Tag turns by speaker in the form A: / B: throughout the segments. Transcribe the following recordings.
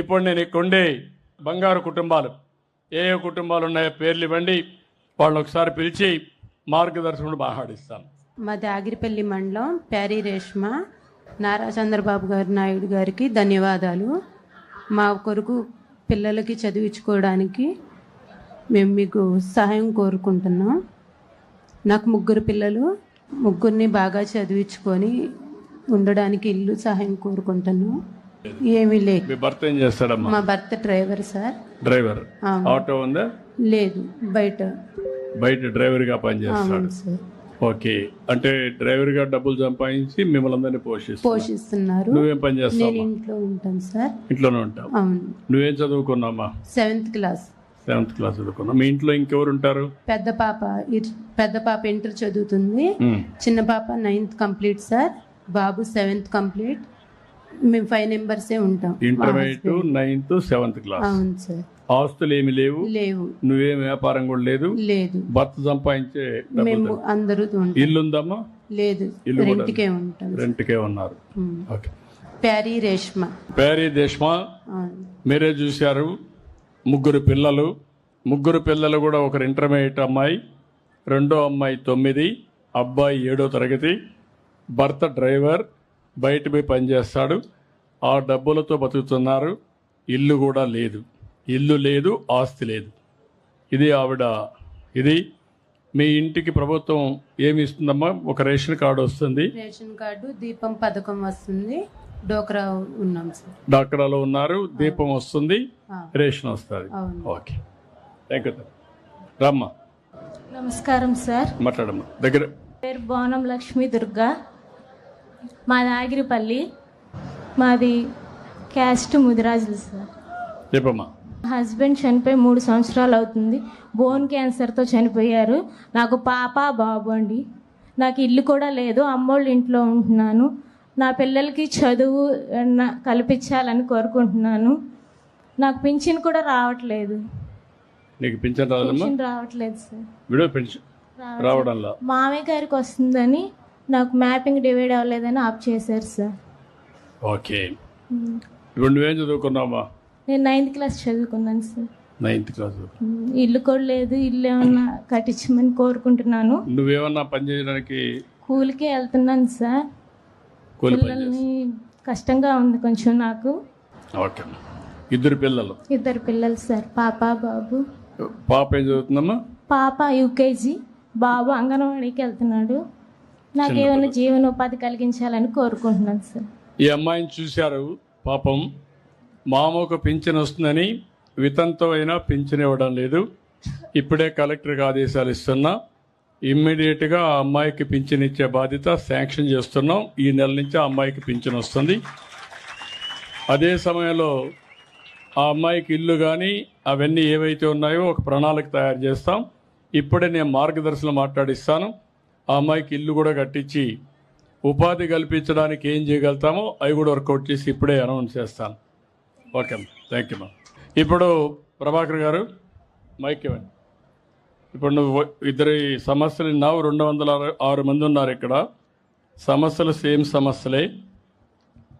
A: ఇప్పుడు నేను ఇక్కడుండే బంగారు కుటుంబాలు ఏ ఏ కుటుంబాలు ఉన్నాయో పేర్లు ఇవ్వండి. వాళ్ళని ఒకసారి పిలిచి మార్గదర్శకుడు మాట్లాడిస్తాను
B: మాది ఆగిరిపల్లి మండలం ప్యారీ రేష్మ. నారా చంద్రబాబు గారి నాయుడు గారికి ధన్యవాదాలు. మా కొరకు పిల్లలకి చదివించుకోవడానికి మేము మీకు సహాయం కోరుకుంటున్నాం. నాకు ముగ్గురు పిల్లలు ముగ్గురిని బాగా చదివించుకొని ఉండడానికి ఇల్లు సహాయం కోరుకుంటున్నాం. ఏమీ లేదు.
A: మీ భర్త ఏం చేస్తాడమ్మా?
B: మా భర్త డ్రైవర్ సార్.
A: డ్రైవర్.
B: అవును.
A: ఆటో ఉందా?
B: లేదు బయట.
A: బయట డ్రైవర్గా పనిచేస్తాడు.
B: అవును సార్.
A: ఓకే. అంటే డ్రైవర్గా డబ్బులు సంపాదించి మిమ్మల్ని అందరినీ పోషిస్తావు
B: పోషిస్తున్నారు.
A: నువ్వేం పని చేస్తావు
B: ఇంట్లో ఉంటాను సార్.
A: ఇంట్లోనే ఉంటావు.
B: అవును.
A: నువ్వేం చదువుకున్నావమ్మా?
B: Seventh class.
A: సెవెంత్ క్లాస్ చదువుకున్నావు. మీ ఇంట్లో ఇంకెవరు ఉంటారు?
B: పెద్ద పాప ఇర్- పెద్ద పాప ఇంటర్ చదువుతుంది. చిన్న పాప నైన్త్ కంప్లీట్ సార్. బాబు సెవెంత్ కంప్లీట్. మేము ఫైవ్ మెంబర్సే ఉంటాం.
A: ఇంటర్మీడియట్. నైన్త్ సెవెంత్ క్లాస్
B: అవును సార్.
A: ఆస్తులు ఏమి లేవు.
B: లేవు.
A: నువ్వేం వ్యాపారం కూడా లేదు.
B: లేదు.
A: భర్త సంపాదించే
B: మేము అందరూ
A: ఇల్లు ఉందమ్మా
B: లేదు.
A: ఇల్లు
B: రెంట్కే ఉంటాం
A: రెంట్కే ఉన్నారు. ఓకే.
B: ప్యారీ రేష్మ.
A: ప్యారీ దేశ్మా
B: అవును.
A: మీరే చూశారు. ముగ్గురు పిల్లలు. ముగ్గురు పిల్లలు కూడా ఒకరు ఇంటర్మీడియట్ అమ్మాయి రెండో అమ్మాయి తొమ్మిది అబ్బాయి ఏడో తరగతి. భర్త డ్రైవర్ బయట పోయి పనిచేస్తాడు ఆ డబ్బులతో బతుకుతున్నారు. ఇల్లు కూడా లేదు. ఇల్లు లేదు ఆస్తి లేదు. ఇది ఆవిడ ఇది. మీ ఇంటికి ప్రభుత్వం ఏమి ఇస్తుందమ్మా? ఒక రేషన్ కార్డు వస్తుంది.
B: రేషన్ కార్డు దీపం పథకం వస్తుంది. డోక్రా ఉన్నాం సార్.
A: డాక్టర్లో ఉన్నారు. దీపం వస్తుంది. రేషన్ వస్తుంది.
B: అవును.
A: ఓకే. థ్యాంక్ యూ రమ్మా.
C: నమస్కారం సార్.
A: మాట్లాడమ్మా. దగ్గర.
C: పేరు బోనం లక్ష్మీ దుర్గా మాది ఆగిరిపల్లి. మాది క్యాస్ట్ ముదిరాజులు సార్.
A: చెప్పమ్మా.
C: హస్బెండ్ చనిపోయి మూడు సంవత్సరాలు అవుతుంది. బోన్ క్యాన్సర్తో చనిపోయారు. నాకు పాప బాబు అండి. నాకు ఇల్లు కూడా లేదు. అమ్మోళ్ళ ఇంట్లో ఉంటున్నాను. నా పిల్లలకి చదువు కల్పించాలని కోరుకుంటున్నాను. నాకు పింఛన్ కూడా రావట్లేదు.
A: నీకు పింఛన్
C: రావట్లేదు సార్.
A: Widow pension రావడంలా?
C: మామయ్య గారికి వస్తుందని నాకు మ్యాపింగ్ డివైడ్ అవ్వలేదని ఆప్ చేశారు సార్.
A: ఓకే. ఇప్పుడు నువ్వేం చదువుకున్నావమ్మా?
C: నేను నైన్త్ క్లాస్ చదువుకున్నాను సార్.
A: నైన్త్ క్లాస్
C: ఇల్లు కూడా లేదు ఇల్లు ఏమన్నా కట్టించమని కోరుకుంటున్నాను.
A: నువ్వేమన్నా పని చేయడానికి
C: కూలికే వెళ్తున్నాను సార్. పిల్లల్ని కష్టంగా ఉంది కొంచెం నాకు.
A: ఓకే ఇద్దరు పిల్లలు.
C: ఇద్దరు పిల్లలు సార్ పాప బాబు.
A: పాప ఏం చదువుతుందమ్మా?
C: పాప యూకేజీ బాబు అంగన్వాడీకి వెళ్తున్నాడు. నాకు ఏమైనా జీవనోపాధి కలిగించాలని కోరుకుంటున్నాను సార్.
A: ఈ అమ్మాయిని చూశారు. పాపం మామకు పింఛన్ వస్తుందని వితంతో అయినా పింఛన్ ఇవ్వడం లేదు. ఇప్పుడే కలెక్టర్కి ఆదేశాలు ఇస్తున్నా. ఇమ్మీడియట్గా ఆ అమ్మాయికి పింఛన్ ఇచ్చే బాధ్యత శాంక్షన్ చేస్తున్నాం. ఈ నెల నుంచి ఆ అమ్మాయికి పింఛన్ వస్తుంది. అదే సమయంలో ఆ అమ్మాయికి ఇల్లు కానీ అవన్నీ ఏవైతే ఉన్నాయో ఒక ప్రణాళిక తయారు చేస్తాం. ఇప్పుడే నేను మార్గదర్శనం మాట్లాడిస్తాను. ఆ అమ్మాయికి ఇల్లు కూడా కట్టించి ఉపాధి కల్పించడానికి ఏం చేయగలుగుతామో అవి కూడా వర్కౌట్ చేసి ఇప్పుడే అనౌన్స్ చేస్తాను. ఓకే థ్యాంక్ యూ మ్యామ్ ఇప్పుడు ప్రభాకర్ గారు మైక్ ఇవ్వండి. ఇప్పుడు నువ్వు ఇద్దరి సమస్యలు విన్నావు. రెండు వందల ఆరు- ఆరు మంది ఉన్నారు ఇక్కడ. సమస్యలు సేమ్ సమస్యలే.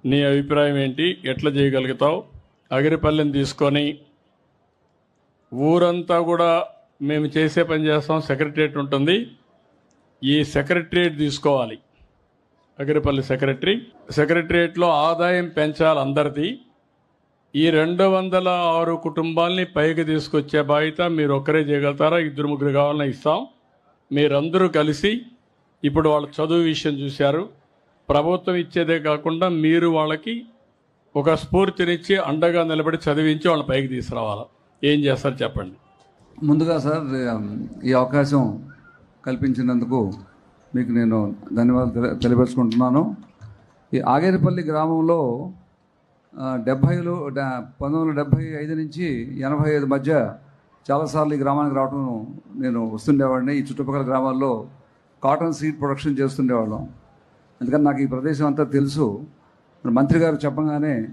A: నీ అభిప్రాయం ఏంటి? ఎట్లా చేయగలుగుతావు? అగిరిపల్లిని తీసుకొని ఊరంతా కూడా మేము చేసే పని చేస్తాం. సెక్రటరియట్ ఉంటుంది. ఈ సెక్రటరియట్ తీసుకోవాలి. అగిరిపల్లి సెక్రటరీ. సెక్రటరియట్లో ఆదాయం పెంచాలి అందరిది. ఈ రెండు వందల ఆరు కుటుంబాల్ని పైకి తీసుకొచ్చే బాధ్యత మీరు ఒక్కరే చేయగలుగుతారా? ఇద్దరు ముగ్గురు కావాలని ఇస్తాం. మీరందరూ కలిసి ఇప్పుడు వాళ్ళ చదువు విషయం చూశారు. ప్రభుత్వం ఇచ్చేదే కాకుండా మీరు వాళ్ళకి ఒక స్ఫూర్తినిచ్చి అండగా నిలబడి చదివించి వాళ్ళని పైకి తీసుకురావాలి. ఏం చేస్తారు చెప్పండి.
D: ముందుగా సార్ ఈ అవకాశం కల్పించినందుకు మీకు నేను ధన్యవాదాలు తెలి- తెలియపరుచుకుంటున్నాను. ఈ ఆగేరిపల్లి గ్రామంలో డెబ్భైలో డెబ్భైలు డ- పంతొమ్మిది వందల డెబ్భై ఐదు నుంచి ఎనభై ఐదు మధ్య చాలాసార్లు ఈ గ్రామానికి రావడం నేను వస్తుండేవాడిని. ఈ చుట్టుపక్కల గ్రామాల్లో కాటన్ సీడ్ ప్రొడక్షన్ చేస్తుండేవాళ్ళం. అందుకని నాకు ఈ ప్రదేశం అంతా తెలుసు. మంత్రి గారు చెప్పగానే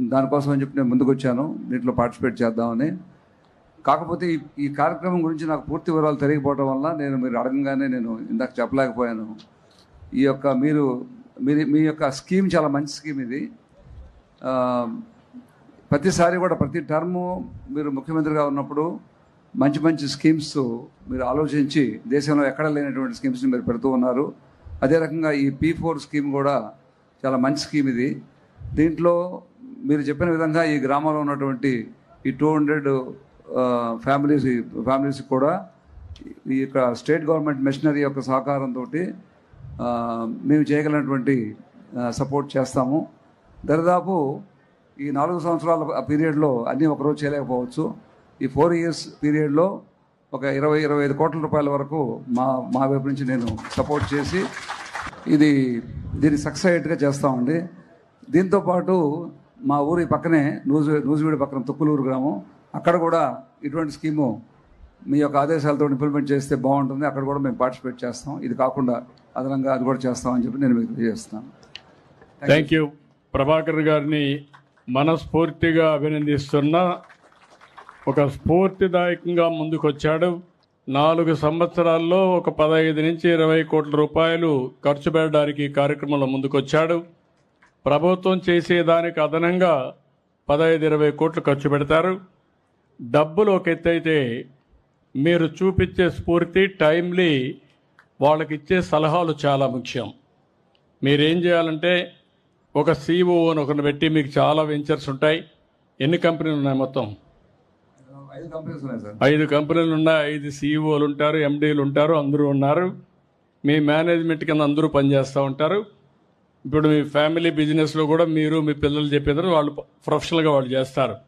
D: దానికోసం అని చెప్పి నేను ముందుకు వచ్చాను దీంట్లో పార్టిసిపేట్ చేద్దామని కాకపోతే ఈ కార్యక్రమం గురించి నాకు పూర్తి వివరాలు తెలియకపోవడం వల్ల నేను మీరు అడగంగానే నేను ఇందాక చెప్పలేకపోయాను. ఈ యొక్క మీరు మీరు మీ యొక్క స్కీమ్ చాలా మంచి స్కీమ్ ఇది. ప్రతిసారి కూడా ప్రతి టర్ము మీరు ముఖ్యమంత్రిగా ఉన్నప్పుడు మంచి మంచి స్కీమ్స్ మీరు ఆలోచించి దేశంలో ఎక్కడ లేనటువంటి స్కీమ్స్ని మీరు పెడుతూ ఉన్నారు. అదే రకంగా ఈ పీ ఫోర్ స్కీమ్ కూడా చాలా మంచి స్కీమ్ ఇది. దీంట్లో మీరు చెప్పిన విధంగా ఈ గ్రామంలో ఉన్నటువంటి ఈ టూ హండ్రెడ్ ఫ్యామిలీస్ ఫ్యామిలీస్ కూడా ఈ యొక్క స్టేట్ గవర్నమెంట్ మిషనరీ యొక్క సహకారంతో మేము చేయగలిగినటువంటి సపోర్ట్ చేస్తాము. దరిదాపు ఈ నాలుగు సంవత్సరాల పీరియడ్లో అన్నీ ఒకరోజు చేయలేకపోవచ్చు. ఈ ఫోర్ ఇయర్స్ పీరియడ్లో ఒక ఇరవై ఇరవై ఐదు కోట్ల రూపాయల వరకు మా మా వైపు నుంచి నేను సపోర్ట్ చేసి ఇది దీన్ని సక్సెస్గా చేస్తామండి. దీంతో పాటు మా ఊరి పక్కనే నూజు నూజివీడి పక్కన తుక్కులూరు గ్రామం. అక్కడ కూడా ఇటువంటి స్కీము మీ యొక్క ఆదేశాలతో ఇంప్లిమెంట్ చేస్తే బాగుంటుంది. అక్కడ కూడా మేము పార్టిసిపేట్ చేస్తాం. ఇది కాకుండా అదనంగా అది కూడా చేస్తామని చెప్పి నేను మీకు తెలియజేస్తున్నాను.
A: థ్యాంక్ యూ ప్రభాకర్ గారిని మనస్ఫూర్తిగా అభినందిస్తున్నా. ఒక స్ఫూర్తిదాయకంగా ముందుకొచ్చాడు. నాలుగు సంవత్సరాల్లో ఒక పదహైదు నుంచి ఇరవై కోట్ల రూపాయలు ఖర్చు పెట్టడానికి కార్యక్రమంలో ముందుకొచ్చాడు. ప్రభుత్వం చేసేదానికి అదనంగా పదహైదు ఇరవై కోట్లు ఖర్చు పెడతారు. డబ్బులు ఒక ఎత్తు అయితే మీరు చూపించే స్ఫూర్తి టైమ్లీ వాళ్ళకి ఇచ్చే సలహాలు చాలా ముఖ్యం. మీరేం చేయాలంటే ఒక సిఓని ఒకరిని పెట్టి మీకు చాలా వెంచర్స్ ఉంటాయి. ఎన్ని కంపెనీలు ఉన్నాయి మొత్తం?
D: ఐదు
A: కంపెనీలు ఉన్నాయి. ఐదు సీఈఓలు ఉంటారు ఎండీలు ఉంటారు అందరూ ఉన్నారు. మీ మేనేజ్మెంట్ కింద అందరూ పనిచేస్తూ ఉంటారు. ఇప్పుడు మీ ఫ్యామిలీ బిజినెస్లో కూడా మీరు మీ పిల్లలు చెప్పేదారు వాళ్ళు ప్రొఫెషనల్గా వాళ్ళు చేస్తారు.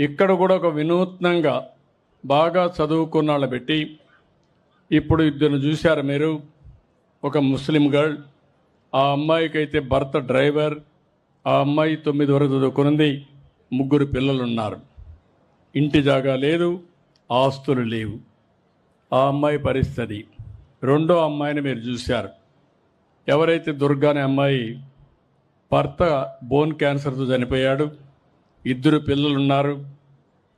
A: ఇక్కడ కూడా ఒక వినూత్నంగా బాగా చదువుకున్న వాళ్ళు పెట్టి ఇప్పుడు ఇద్దరు చూశారు మీరు? ఒక ముస్లిం గర్ల్ ఆ అమ్మాయికి అయితే భర్త డ్రైవర్ ఆ అమ్మాయి తొమ్మిది వరకు చదువుకున్నది ముగ్గురు పిల్లలు ఉన్నారు ఇంటి జాగా లేదు ఆస్తులు లేవు. ఆ అమ్మాయి పరిస్థితి. రెండో అమ్మాయిని మీరు చూశారు. ఎవరైతే దుర్గా అనే అమ్మాయి భర్త బోన్ క్యాన్సర్తో చనిపోయాడు ఇద్దరు పిల్లలు ఉన్నారు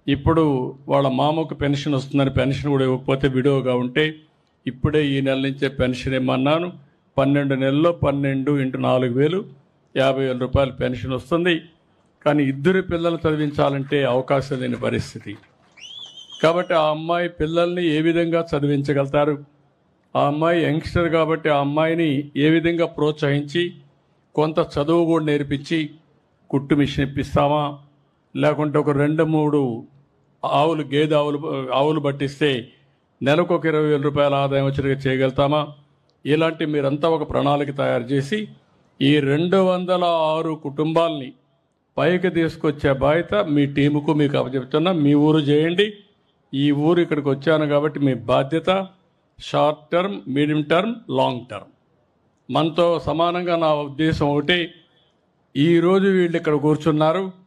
A: ఇప్పుడు వాళ్ళ మామకు పెన్షన్ వస్తుందని పెన్షన్ కూడా ఇవ్వకపోతే విడోగా ఉంటే ఇప్పుడే ఈ నెల నుంచే పెన్షన్ ఇమ్మన్నాను. పన్నెండు నెలల్లో పన్నెండు ఇంటూ నాలుగు వేలు యాభై వేల రూపాయలు పెన్షన్ వస్తుంది. కానీ ఇద్దరు పిల్లలు చదివించాలంటే అవకాశం లేని పరిస్థితి. కాబట్టి ఆ అమ్మాయి పిల్లల్ని ఏ విధంగా చదివించగలుగుతారు? ఆ అమ్మాయి యంగ్స్టర్ కాబట్టి ఆ అమ్మాయిని ఏ విధంగా ప్రోత్సహించి కొంత చదువు కూడా నేర్పించి కుట్టు మిషన్ ఇప్పిస్తామా? లేకుంటే ఒక రెండు మూడు ఆవులు గేదె ఆవులు ఆవులు పట్టిస్తే నెలకు ఒక ఇరవై వేల రూపాయల ఆదాయం వచ్చేట్టుగా చేయగలుగుతామా? ఇలాంటి మీరంతా ఒక ప్రణాళిక తయారు చేసి ఈ రెండు వందల ఆరు కుటుంబాల్ని పైకి తీసుకొచ్చే బాధ్యత మీ టీముకు మీకు అప్పచెప్తున్నా. మీ ఊరు చేయండి. ఈ ఊరు ఇక్కడికి వచ్చాను కాబట్టి మీ బాధ్యత short term medium term long term. మనతో సమానంగా నా ఉద్దేశం ఒకటి. ఈరోజు వీళ్ళు ఇక్కడ కూర్చున్నారు.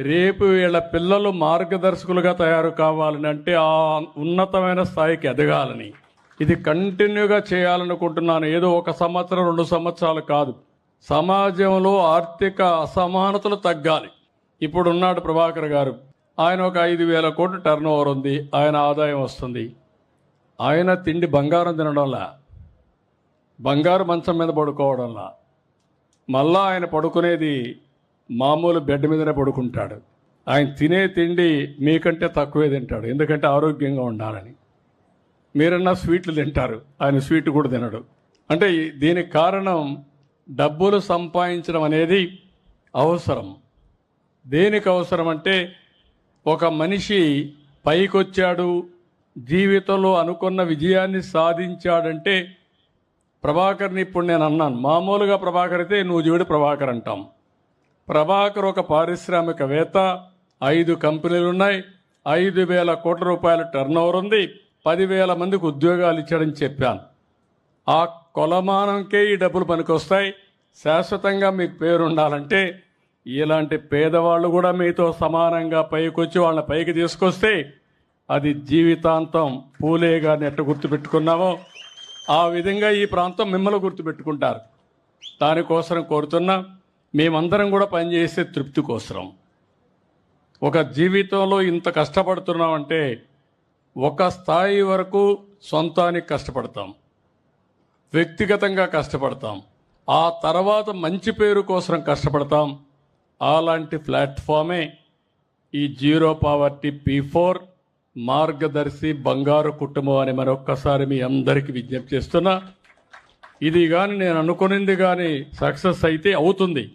A: రేపు వీళ్ళ పిల్లలు మార్గదర్శకులుగా తయారు కావాలని అంటే ఆ ఉన్నతమైన స్థాయికి ఎదగాలని. ఇది కంటిన్యూగా చేయాలనుకుంటున్నాను. ఏదో ఒక సంవత్సరం రెండు సంవత్సరాలు కాదు. సమాజంలో ఆర్థిక అసమానతలు తగ్గాలి. ఇప్పుడు ఉన్నాడు ప్రభాకర్ గారు. ఆయన ఒక ఐదు వేల కోట్లు టర్న్ ఓవర్ ఉంది. ఆయన ఆదాయం వస్తుంది. ఆయన తిండి బంగారం తినడంలా. బంగారు మంచం మీద పడుకోవడంలా. మళ్ళా ఆయన పడుకునేది మామూలు బెడ్ మీదనే పడుకుంటాడు. ఆయన తినే తిండి మీకంటే తక్కువే తింటాడు. ఎందుకంటే ఆరోగ్యంగా ఉండాలని. మీరన్నా స్వీట్లు తింటారు. ఆయన స్వీట్ కూడా తినడు. అంటే దీనికి కారణం డబ్బులు సంపాదించడం అనేది అవసరం. దేనికి అవసరం అంటే ఒక మనిషి పైకొచ్చాడు జీవితంలో అనుకున్న విజయాన్ని సాధించాడంటే ప్రభాకర్ని ఇప్పుడు నేను అన్నాను. మామూలుగా ప్రభాకర్ అయితే నువ్వు జీవుడు ప్రభాకర్ అంటాం. ప్రభాకర్ ఒక పారిశ్రామికవేత్త ఐదు కంపెనీలు ఉన్నాయి ఐదు వేల కోట్ల రూపాయల టర్న్ ఓవర్ ఉంది పదివేల మందికి ఉద్యోగాలు ఇచ్చాడని చెప్పాను. ఆ కొలమానంకే ఈ డబ్బులు పనికొస్తాయి. శాశ్వతంగా మీకు పేరు ఉండాలంటే ఇలాంటి పేదవాళ్ళు కూడా మీతో సమానంగా పైకొచ్చి వాళ్ళని పైకి తీసుకొస్తే అది జీవితాంతం పూలే గారిని ఎట్ట గుర్తుపెట్టుకున్నామో. ఆ విధంగా ఈ ప్రాంతం మిమ్మల్ని గుర్తుపెట్టుకుంటారు. దానికోసం కోరుతున్నా. మేమందరం కూడా పనిచేసే తృప్తి కోసం ఒక జీవితంలో ఇంత కష్టపడుతున్నామంటే ఒక స్థాయి వరకు సొంతానికి కష్టపడతాం. వ్యక్తిగతంగా కష్టపడతాం. ఆ తర్వాత మంచి పేరు కోసం కష్టపడతాం. అలాంటి ప్లాట్ఫామే ఈ జీరో పావర్టీ పీ ఫోర్ మార్గదర్శి బంగారు కుటుంబం అని మరొక్కసారి మీ అందరికీ విజ్ఞప్తి చేస్తున్నా. ఇది కానీ నేను అనుకునింది కానీ సక్సెస్ అయితే అవుతుంది.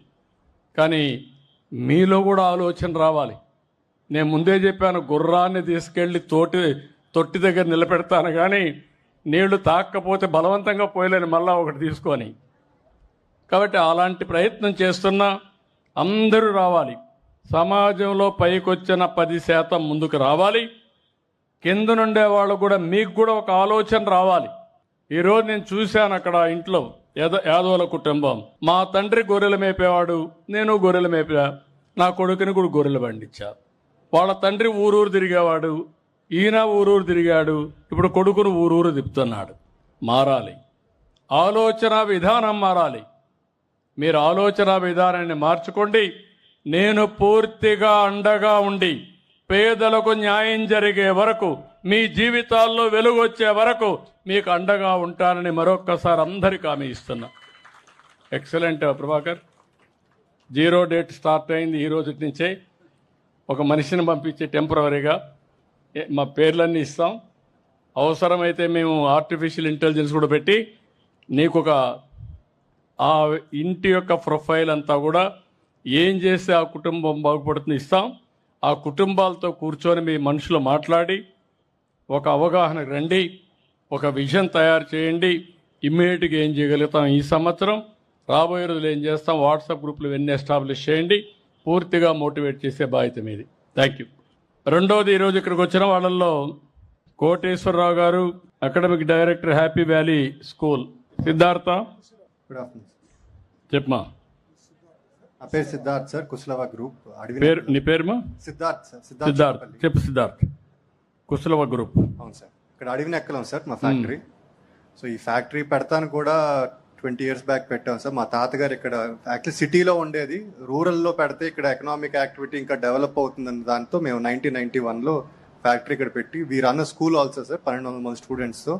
A: కానీ మీలో కూడా ఆలోచన రావాలి. నేను ముందే చెప్పాను గుర్రాన్ని తీసుకెళ్ళి తోటి తొట్టి దగ్గర నిలబెడతాను కానీ నీళ్ళు తాకపోతే బలవంతంగా పోయలేని మళ్ళా ఒకటి తీసుకొని. కాబట్టి అలాంటి ప్రయత్నం చేస్తున్నా అందరూ రావాలి. సమాజంలో పైకొచ్చిన పది శాతం ముందుకు రావాలి. కింద నుండే వాళ్ళు కూడా మీకు కూడా ఒక ఆలోచన రావాలి. ఈరోజు నేను చూశాను అక్కడ ఇంట్లో యాద యాదవుల కుటుంబం. మా తండ్రి గొర్రెలు మేపేవాడు నేను గొర్రెలు మేపా నా కొడుకుని కూడా గొర్రెలు పండించా. వాళ్ళ తండ్రి ఊరూరు తిరిగేవాడు ఈయన ఊరూరు తిరిగాడు ఇప్పుడు కొడుకును ఊరూరు తిప్పుతున్నాడు. మారాలి. ఆలోచన విధానం మారాలి. మీరు ఆలోచన విధానాన్ని మార్చుకోండి. నేను పూర్తిగా అండగా ఉండి పేదలకు న్యాయం జరిగే వరకు మీ జీవితాల్లో వెలుగు వచ్చే వరకు మీకు అండగా ఉంటానని మరొక్కసారి అందరికీ హామీ ఇస్తున్నా. Excellent Prabhakar. Zero date start అయింది ఈ రోజు నుంచే ఒక మనిషిని పంపించి టెంపరీగా మా పేర్లన్నీ ఇస్తాం. అవసరమైతే మేము ఆర్టిఫిషియల్ ఇంటెలిజెన్స్ కూడా పెట్టి నీకు ఒక ఆ ఇంటి యొక్క ప్రొఫైల్ అంతా కూడా ఏం చేస్తే ఆ కుటుంబం బాగుపడుతుంది ఇస్తాం. ఆ కుటుంబాలతో కూర్చొని మీ మనుషులు మాట్లాడి ఒక అవగాహన రండి ఒక విజన్ తయారు చేయండి. ఇమ్మీడియట్గా ఏం చేయగలుగుతాం ఈ సంవత్సరం? రాబోయే రోజులు ఏం చేస్తాం? వాట్సాప్ గ్రూపులు ఇవన్నీ ఎస్టాబ్లిష్ చేయండి. పూర్తిగా మోటివేట్ చేసే బాధ్యత మీది. థ్యాంక్ యూ రెండవది ఈరోజు ఇక్కడికి వచ్చిన వాళ్ళల్లో కోటేశ్వరరావు గారు academic director happy valley school Siddhartha?
E: Good afternoon
A: చెప్పమా
E: నా పేరు సిద్ధార్థ్ సార్ కుశలవ గ్రూప్ అడవి
A: పేరు నీ పేరుమా
E: సిద్ధార్థ్ సార్ సిద్ధార్థ్.
A: చెప్పు సిద్ధార్థ్. కుశలవ గ్రూప్
E: అవును సార్. ఇక్కడ అడవి నెక్కలం సార్ మా ఫ్యాక్టరీ. సో ఈ ఫ్యాక్టరీ పెడతాను కూడా ట్వంటీ ఇయర్స్ బ్యాక్ పెట్టాం సార్. మా తాతగారు ఇక్కడ యాక్చువల్లీ సిటీలో ఉండేది. రూరల్లో పెడితే ఇక్కడ ఎకనామిక్ యాక్టివిటీ ఇంకా డెవలప్ అవుతుందన్న దాంతో మేము నైన్టీన్ నైన్టీ వన్లో ఫ్యాక్టరీ ఇక్కడ పెట్టి we run school also sir పన్నెండు వందల మంది స్టూడెంట్స్తో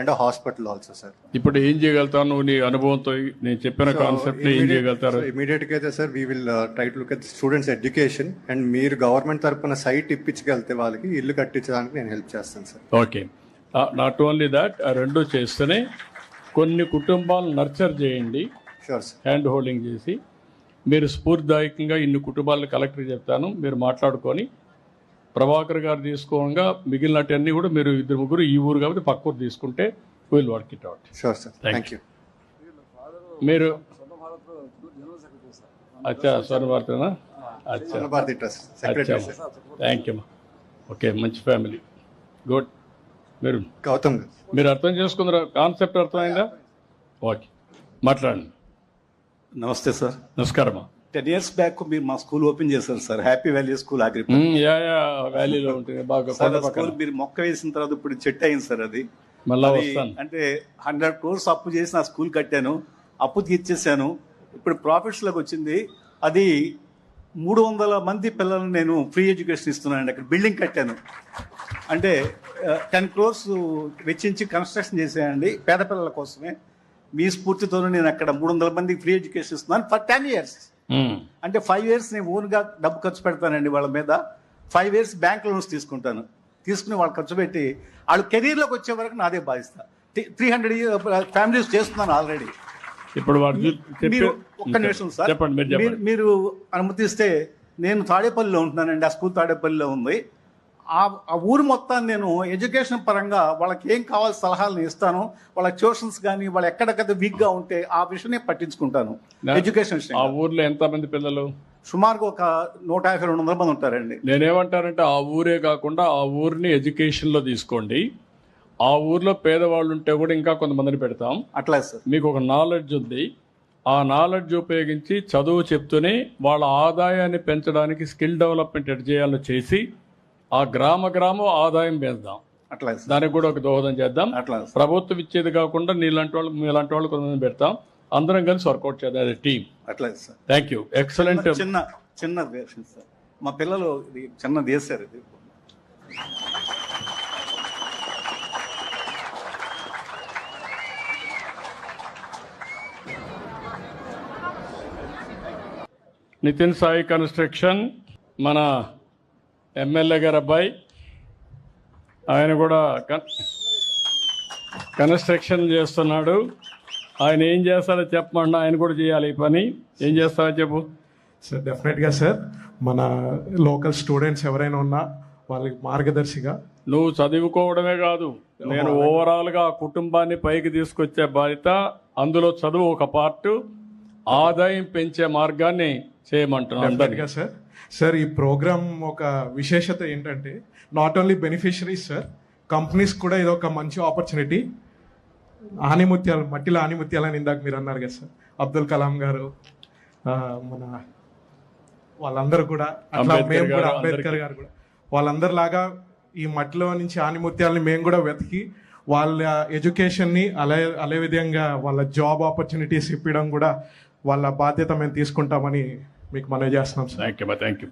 E: అండ్ హాస్పిటల్ ఆల్సో సార్
A: ఇప్పుడు ఏం చేయగలుగుతావు? నువ్వు నీ అనుభవంతో నేను చెప్పిన కాన్సెప్ట్ ఏం చేయగలుగుతారు?
E: ఇమీడియట్గా అయితే sir we will try to look at students education and మీరు గవర్నమెంట్ తరపున సైట్ ఇప్పించగలిగితే వాళ్ళకి ఇల్లు కట్టించడానికి నేను హెల్ప్ చేస్తాను sir
A: okay not only that ఆ రెండు చేస్తేనే కొన్ని కుటుంబాలు నర్చర్ చేయండి.
E: షూర్ సార్
A: హ్యాండ్ హోల్డింగ్ చేసి మీరు స్ఫూర్తిదాయకంగా ఇన్ని కుటుంబాలను కలెక్టర్ చెప్తాను మీరు మాట్లాడుకొని ప్రభాకర్ గారు తీసుకోగా మిగిలినటన్నీ కూడా మీరు ఇద్దరు ముగ్గురు ఈ ఊరు కాబట్టి పక్క ఊరు తీసుకుంటే will work it out
E: sure sir
A: Thank
E: thank you
A: మీరు అచ్చా స్వర్ణ భారతనా? అచ్చా.
E: భారతి ట్రస్ట్ సెక్రటరీ
A: అచ్చా
E: సార్
A: థ్యాంక్ యూ ఓకే మంచి ఫ్యామిలీ గుడ్ మీరు
E: గౌతమ్ గారు.
A: మీరు అర్థం చేసుకున్నారా? కాన్సెప్ట్ అర్థమైందా? ఓకే మాట్లాడండి.
F: నమస్తే సార్
A: నమస్కారమా?
F: టెన్ ఇయర్స్ బ్యాక్ మీరు మా స్కూల్ ఓపెన్ చేశారు సార్. హ్యాపీ వ్యాలీ స్కూల్ ఆగ్రి
A: వ్యాలీలో ఉంటుంది బాగా
F: స్కూల్ మీరు మొక్క వేసిన తర్వాత ఇప్పుడు చెట్టు అయింది సార్ అది.
A: మళ్ళా
F: అంటే హండ్రెడ్ క్రోర్స్ అప్పు చేసి నా స్కూల్ కట్టాను అప్పు తీర్చేసాను ఇప్పుడు ప్రాఫిట్స్లోకి వచ్చింది. అది మూడు వందల మంది పిల్లలను నేను ఫ్రీ ఎడ్యుకేషన్ ఇస్తున్నాను అక్కడ బిల్డింగ్ కట్టాను. అంటే టెన్ క్రోర్స్ వెచ్చించి కన్స్ట్రక్షన్ చేశానండి. పేద పిల్లల కోసమే. మీ స్ఫూర్తితో నేను అక్కడ మూడు వందల మందికి ఫ్రీ ఎడ్యుకేషన్ ఇస్తున్నాను ఫర్ టెన్ ఇయర్స్. అంటే ఫైవ్ ఇయర్స్ నేను ఓన్గా డబ్బు ఖర్చు పెడతానండి వాళ్ళ మీద. ఫైవ్ ఇయర్స్ బ్యాంక్ లోన్స్ తీసుకుంటాను. తీసుకుని వాళ్ళు ఖర్చు పెట్టి వాళ్ళు కెరీర్లోకి వచ్చే వరకు నాదే బాధిస్తా త్రీ హండ్రెడ్ ఫ్యామిలీస్ చేస్తున్నాను ఆల్రెడీ
A: ఇప్పుడు
F: మీరు ఒక్క నిమిషం సార్.
A: మీరు
F: అనుమతిస్తే నేను తాడేపల్లిలో ఉంటున్నానండి. ఆ స్కూల్ తాడేపల్లిలో ఉంది. ఆ ఊరు మొత్తాన్ని నేను ఎడ్యుకేషన్ పరంగా వాళ్ళకి ఏం కావాల్సిన సలహాలను ఇస్తాను వాళ్ళ ట్యూషన్స్ కానీ వాళ్ళు ఎక్కడెక్కడ వీక్గా ఉంటే ఆ విషయమే పట్టించుకుంటాను ఎడ్యుకేషన్
A: ఆ ఊర్లో ఎంతమంది పిల్లలు?
F: సుమారుగా ఒక నూట యాభై రెండు వందల మంది ఉంటారండి.
A: నేనేమంటానంటే ఆ ఊరే కాకుండా ఆ ఊరిని ఎడ్యుకేషన్లో తీసుకోండి. ఆ ఊర్లో పేదవాళ్ళు ఉంటే కూడా ఇంకా కొంతమందిని పెడతాం.
F: అట్లా సార్.
A: మీకు ఒక నాలెడ్జ్ ఉంది. ఆ నాలెడ్జ్ ఉపయోగించి చదువు చెప్తూనే వాళ్ళ ఆదాయాన్ని పెంచడానికి స్కిల్ డెవలప్మెంట్ ఎడ్ చేయాలో చేసి ఆ గ్రామ గ్రామం ఆదాయం పెంచుదాం
F: అట్లా
A: దానికి కూడా ఒక దోహదం చేద్దాం.
F: అట్లా
A: ప్రభుత్వం ఇచ్చేది కాకుండా నీలాంటి వాళ్ళు మీలాంటి వాళ్ళు కొంతమంది పెడతాం. అందరం కలిసి వర్కౌట్ చేద్దాం. అది టీమ్.
F: అట్లా సార్.
A: థ్యాంక్ యూ ఎక్సలెంట్
F: చిన్న చిన్న సార్. మా పిల్లలు ఇది చిన్నది ఇది.
A: నితిన్ సాయి కన్స్ట్రక్షన్ మన ఎమ్మెల్యే గారి అబ్బాయి ఆయన కూడా కన్ కన్స్ట్రక్షన్ చేస్తున్నాడు. ఆయన ఏం చేస్తాడో చెప్పమన్నా ఆయన కూడా చేయాలి ఈ పని. ఏం చేస్తాడో చెప్పు.
G: సార్ డెఫినెట్గా సార్ మన లోకల్ స్టూడెంట్స్ ఎవరైనా ఉన్నా వాళ్ళకి మార్గదర్శిగా
A: నువ్వు చదువుకోవడమే కాదు నేను ఓవరాల్గా ఆ కుటుంబాన్ని పైకి తీసుకొచ్చే బాధ్యత అందులో చదువు ఒక పార్ట్ ఆదాయం పెంచే మార్గాన్ని చేయమంటున్నాను
G: సార్. సార్ ఈ ప్రోగ్రామ్ ఒక విశేషత ఏంటంటే not only beneficiaries sir companies కూడా ఇది ఒక మంచి ఆపర్చునిటీ ఆనిముత్యాలు మట్టిలో ఆనిముత్యాలని ఇందాక మీరు అన్నారు కదా సార్ అబ్దుల్ కలాం గారు మన వాళ్ళందరూ కూడా అట్లా మేము కూడా అంబేద్కర్ గారు కూడా. వాళ్ళందరిలాగా ఈ మట్టిలో నుంచి ఆనిముత్యాలని మేము కూడా వెతికి వాళ్ళ ఎడ్యుకేషన్ని అలా అదే విధంగా వాళ్ళ జాబ్ ఆపర్చునిటీస్ ఇప్పించడం కూడా వాళ్ళ బాధ్యత మేము తీసుకుంటామని మీకు మనవి చేస్తున్నాం sir
A: thank you thank you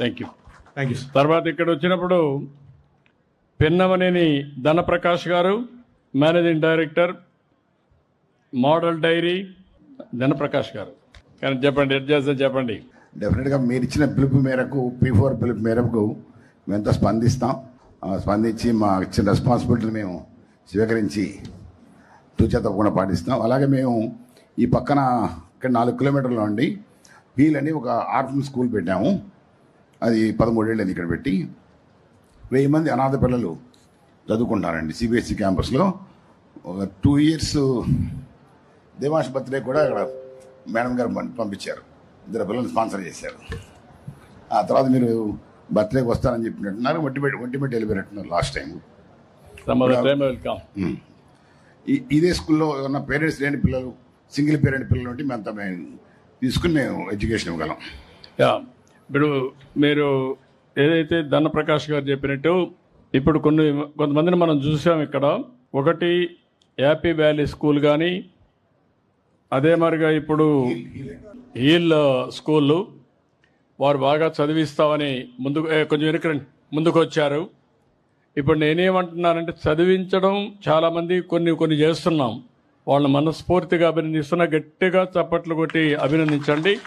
A: thank you
G: thank you
A: తర్వాత ఇక్కడ వచ్చినప్పుడు పిన్నమనేని ధనప్రకాష్ గారు managing director model dairy Dhanaprakash గారు. కానీ చెప్పండి ఎడ్ చేస్తే చెప్పండి.
H: డెఫినెట్గా మీరు ఇచ్చిన పిలుపు మేరకు పీ ఫోర్ పిలుపు మేరకు మేమంతా స్పందిస్తాం. స్పందించి మా ఇచ్చిన రెస్పాన్సిబిలిటీని మేము స్వీకరించి తూచా తప్పకుండా పాటిస్తాం. అలాగే మేము ఈ పక్కన ఇక్కడ నాలుగు కిలోమీటర్లో ఉండి అని ఒక ఆర్ఫన్ స్కూల్ పెట్టాము. అది పదమూడేళ్ళని ఇక్కడ పెట్టి. వెయ్యి మంది అనాథ పిల్లలు చదువుకుంటారండి సిబిఎస్ఈ క్యాంపస్లో. ఒక టూ ఇయర్స్ దేవాంశ్ బర్త్డే కూడా ఇక్కడ మేడం గారు పంపించారు. ఇద్దరు పిల్లలు స్పాన్సర్ చేశారు. ఆ తర్వాత మీరు బర్త్డేకి వస్తారని చెప్పినట్టున్నారు. ఒట్టి పెట్టి వెళ్ళిపోయినట్టున్నారు లాస్ట్ టైం ఇదే స్కూల్లో ఉన్న పేరెంట్స్ లేని పిల్లలు సింగిల్ పేరెంట్ పిల్లలు ఉంటే మేము తీసుకుని మేము ఎడ్యుకేషన్ ఇవ్వగలం.
A: యా ఇప్పుడు మీరు ఏదైతే ధనప్రకాష్ గారు చెప్పినట్టు ఇప్పుడు కొన్ని కొంతమందిని మనం చూసాం ఇక్కడ. ఒకటి యాపీ వ్యాలీ స్కూల్ కానీ అదే మరిగా ఇప్పుడు హీల్ స్కూళ్ళు వారు బాగా చదివిస్తామని ముందుకు కొంచెం వెనుకరండి ముందుకు వచ్చారు ఇప్పుడు నేనేమంటున్నానంటే చదివించడం చాలామంది కొన్ని కొన్ని చేస్తున్నాం. వాళ్ళని మనస్ఫూర్తిగా అభినందిస్తున్నా. గట్టిగా చప్పట్లు కొట్టి అభినందించండి.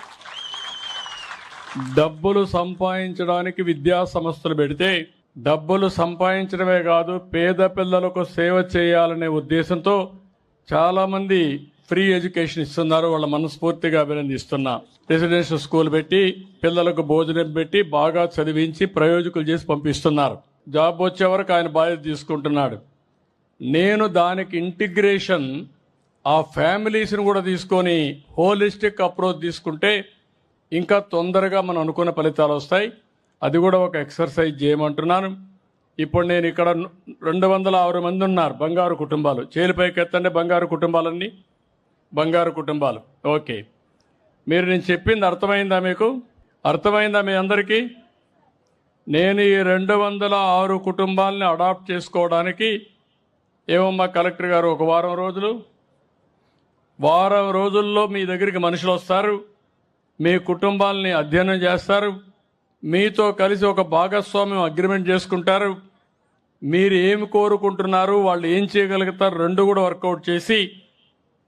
A: డబ్బులు సంపాదించడానికి విద్యా సంస్థలు పెడితే డబ్బులు సంపాదించడమే కాదు పేద పిల్లలకు సేవ చేయాలనే ఉద్దేశంతో చాలామంది ఫ్రీ ఎడ్యుకేషన్ ఇస్తున్నారు. వాళ్ళ మనస్ఫూర్తిగా అభినందిస్తున్నా. రెసిడెన్షియల్ స్కూల్ పెట్టి పిల్లలకు భోజనం పెట్టి బాగా చదివించి ప్రయోజకులు చేసి పంపిస్తున్నారు. జాబ్ వచ్చే వరకు ఆయన బాధ్యత తీసుకుంటున్నాడు. నేను దానికి ఇంటిగ్రేషన్ ఆ ఫ్యామిలీస్ని కూడా తీసుకొని హోలిస్టిక్ అప్రోచ్ తీసుకుంటే ఇంకా తొందరగా మనం అనుకున్న ఫలితాలు వస్తాయి. అది కూడా ఒక ఎక్సర్సైజ్ చేయమంటున్నాను. ఇప్పుడు నేను ఇక్కడ రెండు వందల ఆరు మంది ఉన్నారు బంగారు కుటుంబాలు. చేలిపైకి ఎత్తండి బంగారు కుటుంబాలన్నీ. బంగారు కుటుంబాలు. ఓకే. మీరు నేను చెప్పింది అర్థమైందా మీకు? అర్థమైందా మీ అందరికీ? నేను ఈ రెండు వందల ఆరు కుటుంబాలని అడాప్ట్ చేసుకోవడానికి ఏమమ్మా కలెక్టర్ గారు ఒక వారం రోజులు? వారం రోజుల్లో మీ దగ్గరికి మనుషులు వస్తారు మీ కుటుంబాలని అధ్యయనం చేస్తారు మీతో కలిసి ఒక భాగస్వామ్యం అగ్రిమెంట్ చేసుకుంటారు మీరు ఏమి కోరుకుంటున్నారు వాళ్ళు ఏం చేయగలుగుతారు రెండు కూడా వర్కౌట్ చేసి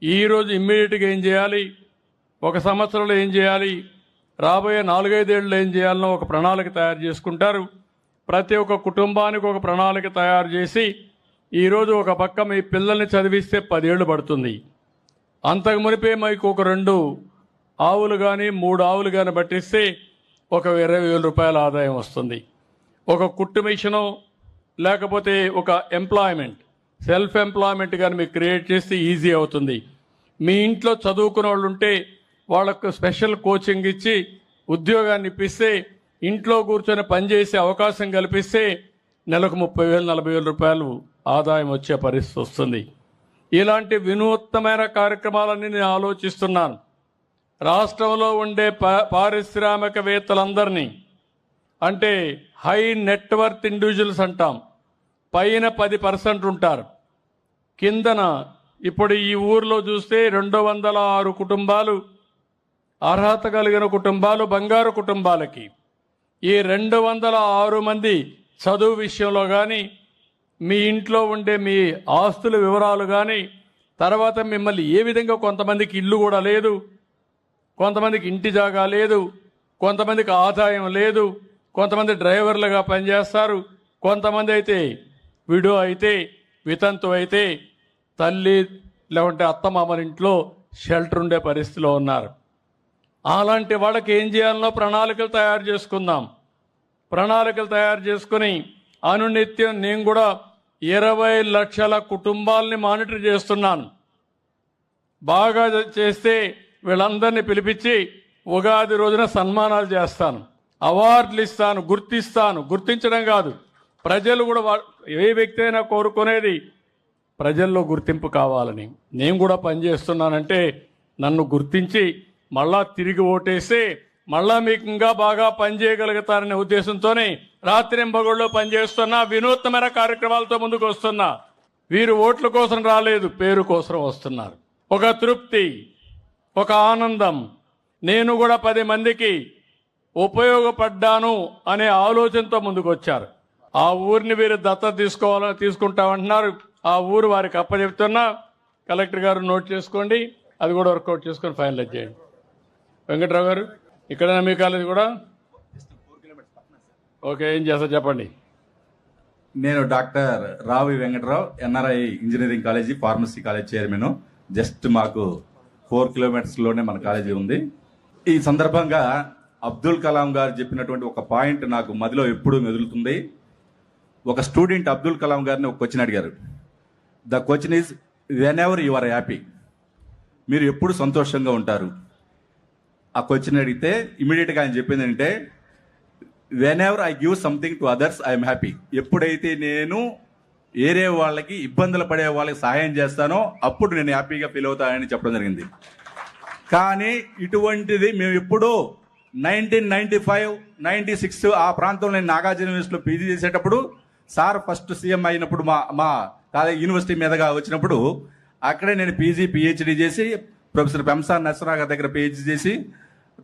A: ఈరోజు ఇమ్మీడియట్గా ఏం చేయాలి ఒక సంవత్సరంలో ఏం చేయాలి రాబోయే నాలుగైదేళ్ళు ఏం చేయాలనో ఒక ప్రణాళిక తయారు చేసుకుంటారు. ప్రతి ఒక్క కుటుంబానికి ఒక ప్రణాళిక తయారు చేసి ఈరోజు ఒక పక్క మీ పిల్లల్ని చదివిస్తే పదేళ్ళు పడుతుంది. అంతకు మునిపే మీకు ఒక రెండు ఆవులు కానీ మూడు ఆవులు కానీ పట్టిస్తే ఒక ఇరవై వేల రూపాయల ఆదాయం వస్తుంది. ఒక కుట్టు మిషను లేకపోతే ఒక ఎంప్లాయ్మెంట్ సెల్ఫ్ ఎంప్లాయ్మెంట్ కానీ మీకు క్రియేట్ చేస్తే ఈజీ అవుతుంది. మీ ఇంట్లో చదువుకున్న వాళ్ళు ఉంటే వాళ్ళకు స్పెషల్ కోచింగ్ ఇచ్చి ఉద్యోగాన్ని ఇప్పిస్తే ఇంట్లో కూర్చొని పనిచేసే అవకాశం కల్పిస్తే నెలకు ముప్పై వేలు నలభై వేల రూపాయలు ఆదాయం వచ్చే పరిస్థితి వస్తుంది. ఇలాంటి వినూత్నమైన కార్యక్రమాలన్నీ నేను ఆలోచిస్తున్నాను. రాష్ట్రంలో ఉండే పారిశ్రామికవేత్తలందరినీ అంటే హై నెట్వర్త్ ఇండివిజువల్స్ అంటాం. పైన పది పర్సెంట్ ఉంటారు. కిందన ఇప్పుడు ఈ ఊర్లో చూస్తే రెండు వందల ఆరు కుటుంబాలు అర్హత కలిగిన కుటుంబాలు బంగారు కుటుంబాలకి. ఈ రెండు వందల ఆరు మంది చదువు విషయంలో కానీ మీ ఇంట్లో ఉండే మీ ఆస్తుల వివరాలు కానీ తర్వాత మిమ్మల్ని ఏ విధంగా కొంతమందికి ఇల్లు కూడా లేదు కొంతమందికి ఇంటి జాగా లేదు కొంతమందికి ఆదాయం లేదు కొంతమంది డ్రైవర్లుగా పనిచేస్తారు కొంతమంది అయితే విడో అయితే వితంతు అయితే తల్లి లేకుంటే అత్తమామల ఇంట్లో షెల్టర్ ఉండే పరిస్థితిలో ఉన్నారు. అలాంటి వాళ్ళకి ఏం చేయాలనో ప్రణాళికలు తయారు చేసుకుందాం. ప్రణాళికలు తయారు చేసుకుని అనునిత్యం నేను కూడా ఇరవై లక్షల కుటుంబాలని మానిటర్ చేస్తున్నాను. బాగా చేస్తే వీళ్ళందరినీ పిలిపించి ఉగాది రోజున సన్మానాలు చేస్తాను. అవార్డులు ఇస్తాను గుర్తిస్తాను. గుర్తించడం కాదు. ప్రజలు కూడా ఏ వ్యక్తి అయినా కోరుకునేది ప్రజల్లో గుర్తింపు కావాలని. నేను కూడా పనిచేస్తున్నానంటే నన్ను గుర్తించి మళ్ళా తిరిగి ఓటేస్తే మళ్ళా మీకు ఇంకా బాగా పనిచేయగలుగుతారనే ఉద్దేశంతోనే రాత్రింబగళ్ళు పనిచేస్తున్నా వినూత్నమైన కార్యక్రమాలతో ముందుకు వస్తున్నా వీరు ఓట్ల కోసం రాలేదు పేరు కోసం వస్తున్నారు. ఒక తృప్తి ఒక ఆనందం. నేను కూడా పది మందికి ఉపయోగపడ్డాను అనే ఆలోచనతో ముందుకు వచ్చారు ఆ ఊరిని వీరు దత్త తీసుకోవాలని తీసుకుంటామంటున్నారు. ఆ ఊరు వారికి అప్పచెప్తున్నా. కలెక్టర్ గారు నోట్ చేసుకోండి. అది కూడా వర్కౌట్ చేసుకొని ఫైనలైజ్ చేయండి. వెంకట్రావు గారు? ఇక్కడ మీ కాలేజ్ కూడా? ఓకే ఏం చేస్తా చెప్పండి.
I: నేను doctor Ravi Venkatarao NRI engineering college pharmacy college chairman. Just మాకు ఫోర్ కిలోమీటర్స్లోనే మన కాలేజీ ఉంది. ఈ సందర్భంగా అబ్దుల్ కలాం గారు చెప్పినటువంటి ఒక పాయింట్ నాకు మదిలో ఎప్పుడూ మెదులుతుంది. ఒక స్టూడెంట్ అబ్దుల్ కలాం గారిని ఒక క్వశ్చన్ అడిగారు. The question is whenever you are happy మీరు ఎప్పుడు సంతోషంగా ఉంటారు? ఆ క్వశ్చన్ అడిగితే ఇమీడియట్గా ఆయన చెప్పింది అంటే whenever I give something to others I'm happy ఎప్పుడైతే నేను ఏరే వాళ్ళకి ఇబ్బందులు పడే వాళ్ళకి సహాయం చేస్తానో అప్పుడు నేను హ్యాపీగా ఫీల్ అవుతానని చెప్పడం జరిగింది. కానీ ఇటువంటిది మేము ఎప్పుడూ nineteen ninety five ninety six ఆ ప్రాంతంలో నేను నాగార్జున యూనివర్సిటీలో పీజీ చేసేటప్పుడు సార్ ఫస్ట్ సీఎం అయినప్పుడు మా మా కాలేజ్ యూనివర్సిటీ మీదగా వచ్చినప్పుడు అక్కడే నేను పీజీ పిహెచ్డి చేసి ప్రొఫెసర్ పెంసాన్ నరసరావు గారి దగ్గర పిహెచ్డి చేసి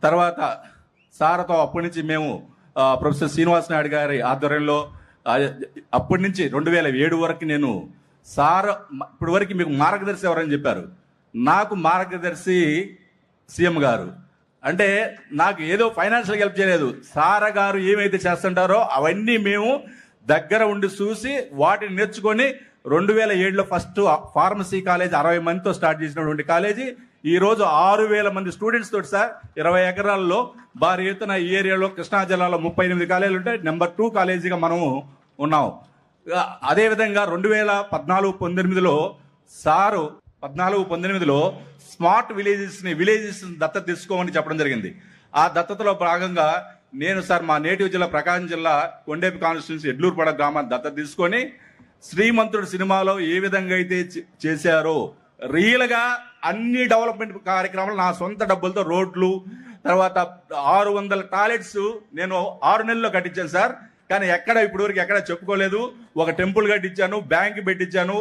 I: తర్వాత సార్తో అప్పటి నుంచి మేము ప్రొఫెసర్ శ్రీనివాస్ నాయుడు గారి ఆధ్వర్యంలో అప్పటి నుంచి రెండు వేల ఏడు వరకు నేను సార్ ఇప్పటి వరకు మీకు మార్గదర్శి ఎవరని చెప్పారు. నాకు మార్గదర్శి సీఎం గారు. అంటే నాకు ఏదో ఫైనాన్షియల్ హెల్ప్ చేయలేదు. సార గారు ఏమైతే చేస్తుంటారో అవన్నీ మేము దగ్గర ఉండి చూసి వాటిని నేర్చుకొని రెండు వేల ఏడులో ఫస్ట్ ఫార్మసీ కాలేజ్ అరవై మందితో స్టార్ట్ చేసినటువంటి కాలేజీ ఈరోజు ఆరు వేల మంది స్టూడెంట్స్ తోటి సార్ ఇరవై ఎకరాల్లో భారీ ఎత్తున ఈ ఏరియాలో కృష్ణా జిల్లాలో ముప్పై ఎనిమిది కాలేజీలు ఉంటే నెంబర్ టూ కాలేజీగా మనము ఉన్నాం. అదేవిధంగా రెండు వేల పద్నాలుగు పంతొమ్మిదిలో సారు పద్నాలుగు పంతొమ్మిదిలో స్మార్ట్ విలేజెస్ని విలేజెస్ని విలేజెస్ దత్తత తీసుకోమని చెప్పడం జరిగింది. ఆ దత్తతలో భాగంగా నేను సార్ మా నేటివ్ జిల్లా ప్రకాశం జిల్లా కొండేపి కాన్స్టిట్యూన్సీ ఎడ్లూరుపడ గ్రామాన్ని దత్తత తీసుకొని శ్రీమంతుడు సినిమాలో ఏ విధంగా అయితే చేశారో రియల్గా అన్ని డెవలప్మెంట్ కార్యక్రమాలు నా సొంత డబ్బులతో రోడ్లు తర్వాత ఆరు వందల టాయిలెట్స్ నేను ఆరు నెలల్లో కట్టించాను సార్. కానీ ఎక్కడ ఇప్పటి వరకు ఎక్కడ చెప్పుకోలేదు. ఒక టెంపుల్ కట్టించాను బ్యాంక్ పెట్టించాను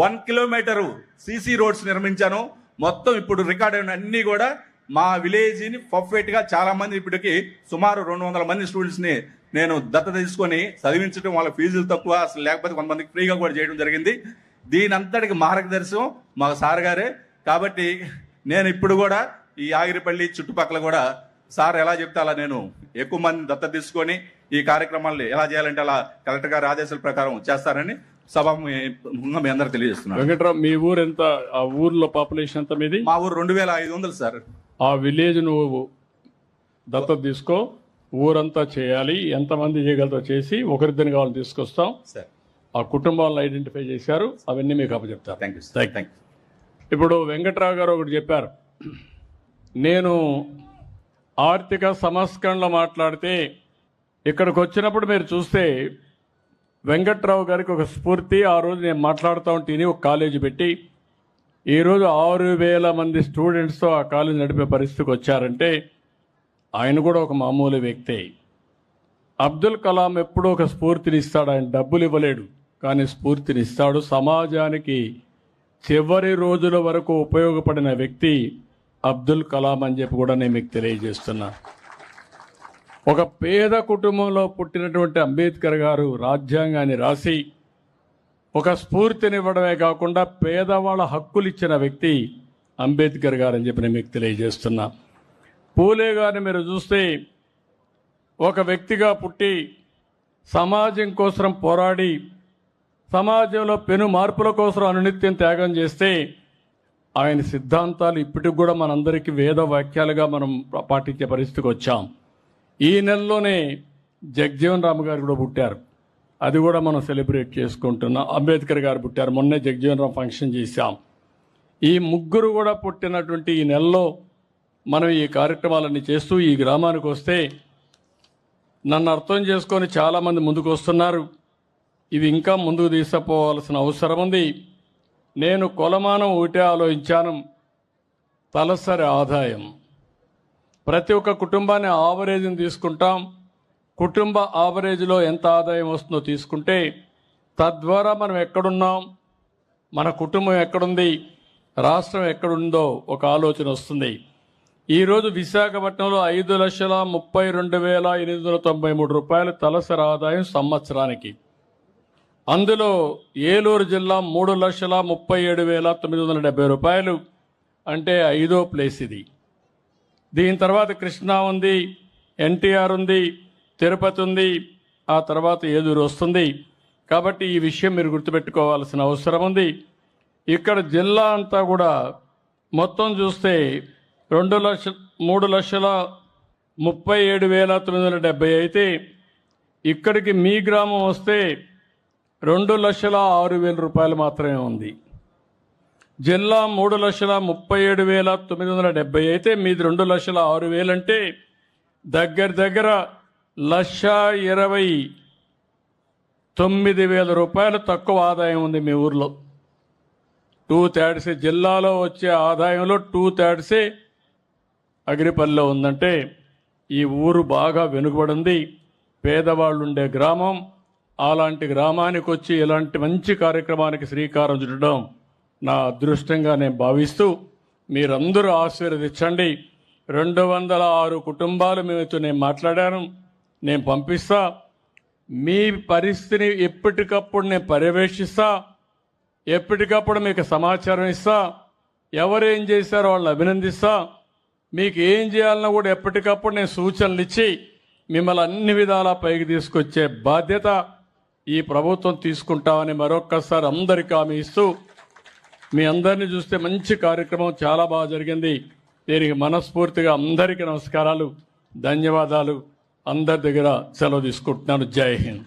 I: వన్ కిలోమీటరు సీసీ రోడ్స్ నిర్మించాను. మొత్తం ఇప్పుడు రికార్డ్ అయిన కూడా మా విలేజ్ని పర్ఫెక్ట్గా చాలామంది ఇప్పటికి సుమారు రెండు వందల మంది స్టూడెంట్స్ని నేను దత్తత తీసుకొని చదివించడం వాళ్ళ ఫీజులు తక్కువ అసలు లేకపోతే కొంతమందికి ఫ్రీగా కూడా చేయడం జరిగింది. దీని అంతటికి మార్గదర్శనం మా సార్ గారే. కాబట్టి నేను ఇప్పుడు కూడా ఈ ఆగిరిపల్లి చుట్టుపక్కల కూడా సార్ ఎలా చెప్తే అలా నేను ఎక్కువ మంది దత్తత తీసుకొని ఈ కార్యక్రమాలు ఎలా చేయాలంటే అలా కలెక్టర్ గారి ఆదేశాల ప్రకారం చేస్తారని సభ మీ అందరూ తెలియజేస్తున్నాను.
A: వెంకట్రావు మీ ఊరు ఎంత? ఆ ఊర్లో పాపులేషన్ ఎంత మీది?
I: మా ఊరు రెండు వేల ఐదు వందలు సార్.
A: ఆ విలేజ్ నువ్వు దత్తత తీసుకో ఊరంతా చేయాలి ఎంతమంది చేయగలతో చేసి ఒకరిద్దరిని కావాలని తీసుకొస్తాం.
I: సార్.
A: ఆ కుటుంబాలను ఐడెంటిఫై చేశారు అవన్నీ మీకు అప్పచెప్తారు.
I: Thank you. థ్యాంక్ యూ
A: ఇప్పుడు వెంకట్రావు గారు ఒకటి చెప్పారు. నేను ఆర్థిక సంస్కరణలు మాట్లాడితే ఇక్కడికి వచ్చినప్పుడు మీరు చూస్తే వెంకట్రావు గారికి ఒక స్ఫూర్తి ఆ రోజు నేను మాట్లాడుతూ ఉంటేని ఒక కాలేజీ పెట్టి ఈరోజు ఆరు వేల మంది స్టూడెంట్స్తో ఆ కాలేజీ నడిపే పరిస్థితికి వచ్చారంటే ఆయన కూడా ఒక మామూలు వ్యక్తే. అబ్దుల్ కలాం ఎప్పుడూ ఒక స్ఫూర్తిని ఇస్తాడు ఆయన డబ్బులు ఇవ్వలేడు కానీ స్ఫూర్తిని ఇస్తాడు సమాజానికి చివరి రోజుల వరకు ఉపయోగపడిన వ్యక్తి అబ్దుల్ కలాం అని చెప్పి కూడా నేను మీకు తెలియజేస్తున్నా. ఒక పేద కుటుంబంలో పుట్టినటువంటి అంబేద్కర్ గారు రాజ్యాంగాన్ని రాసి ఒక స్ఫూర్తినివ్వడమే కాకుండా పేదవాళ్ళ హక్కులు ఇచ్చిన వ్యక్తి అంబేద్కర్ గారు అని చెప్పి నేను మీకు తెలియజేస్తున్నా. పూలే గారిని మీరు చూస్తే ఒక వ్యక్తిగా పుట్టి సమాజం కోసం పోరాడి సమాజంలో పెను మార్పుల కోసం అనునిత్యం త్యాగం చేస్తే ఆయన సిద్ధాంతాలు ఇప్పటికి కూడా మనందరికీ వేద వాక్యాలుగా మనం పాటించే పరిస్థితికి వచ్చాం. ఈ నెలలోనే జగ్జీవన్ రామ్ గారు కూడా పుట్టారు. అది కూడా మనం సెలబ్రేట్ చేసుకుంటున్నాం. అంబేద్కర్ గారు పుట్టారు. మొన్నే జగ్జీవన్ రామ్ ఫంక్షన్ చేశాం. ఈ ముగ్గురు కూడా పుట్టినటువంటి ఈ నెలలో మనం ఈ కార్యక్రమాలన్నీ చేస్తూ ఈ గ్రామానికి వస్తే నన్ను అర్థం చేసుకొని చాలామంది ముందుకు వస్తున్నారు. ఇవి ఇంకా ముందుకు తీసుకుపోవాల్సిన అవసరం ఉంది. నేను కొలమానం ఒకటే ఆలోచించాను. తలసరి ఆదాయం. ప్రతి ఒక్క కుటుంబాన్ని ఆవరేజ్ని తీసుకుంటాం. కుటుంబ ఆవరేజ్లో ఎంత ఆదాయం వస్తుందో తీసుకుంటే తద్వారా మనం ఎక్కడున్నాం? మన కుటుంబం ఎక్కడుంది? రాష్ట్రం ఎక్కడుందో ఒక ఆలోచన వస్తుంది. ఈరోజు విశాఖపట్నంలో ఐదు లక్షల ముప్పై రెండు వేల ఎనిమిది వందల తొంభై మూడు రూపాయలు తలసరి ఆదాయం సంవత్సరానికి. అందులో ఏలూరు జిల్లా మూడు లక్షల ముప్పై ఏడు వేల తొమ్మిది వందల డెబ్బై రూపాయలు అంటే ఐదో ప్లేస్ ఇది. దీని తర్వాత కృష్ణా ఉంది ఎన్టీఆర్ ఉంది తిరుపతి ఉంది ఆ తర్వాత ఏలూరు వస్తుంది. కాబట్టి ఈ విషయం మీరు గుర్తుపెట్టుకోవాల్సిన అవసరం ఉంది. ఇక్కడ జిల్లా అంతా కూడా మొత్తం చూస్తే రెండు లక్ష మూడు లక్షల ముప్పై ఏడు వేల తొమ్మిది వందల డెబ్బై అయితే ఇక్కడికి మీ గ్రామం వస్తే రెండు లక్షల ఆరు వేల రూపాయలు మాత్రమే ఉంది. జిల్లా మూడు లక్షల ముప్పై ఏడు వేల తొమ్మిది వందల డెబ్బై అయితే మీది రెండు లక్షల ఆరు వేలు అంటే దగ్గర దగ్గర లక్ష ఇరవై తొమ్మిది వేల రూపాయలు తక్కువ ఆదాయం ఉంది మీ ఊర్లో. టూ థర్డ్స్ జిల్లాలో వచ్చే ఆదాయంలో టూ థర్డ్సే అగిరిపల్లిలో ఉందంటే ఈ ఊరు బాగా వెనుకబడింది. పేదవాళ్ళు ఉండే గ్రామం అలాంటి గ్రామానికి వచ్చి ఇలాంటి మంచి కార్యక్రమానికి శ్రీకారం చుట్టడం నా అదృష్టంగా నేను భావిస్తూ మీరందరూ ఆశీర్వదించండి. రెండు వందల ఆరు కుటుంబాలు మీతో నేను మాట్లాడాను. నేను పంపిస్తా. మీ పరిస్థితిని ఎప్పటికప్పుడు నేను పర్యవేక్షిస్తా. ఎప్పటికప్పుడు మీకు సమాచారం ఇస్తా. ఎవరు ఏం చేశారో వాళ్ళని అభినందిస్తా. మీకు ఏం చేయాలన్నా కూడా ఎప్పటికప్పుడు నేను సూచనలు ఇచ్చి మిమ్మల్ని అన్ని విధాలా పైకి తీసుకొచ్చే బాధ్యత ఈ ప్రభుత్వం తీసుకుంటామని మరొక్కసారి అందరికీ హామీ ఇస్తూ మీ అందరిని చూస్తే మంచి కార్యక్రమం చాలా బాగా జరిగింది. దీనికి మనస్ఫూర్తిగా అందరికీ నమస్కారాలు ధన్యవాదాలు. అందరి దగ్గర సెలవు తీసుకుంటున్నాను. జై హింద్.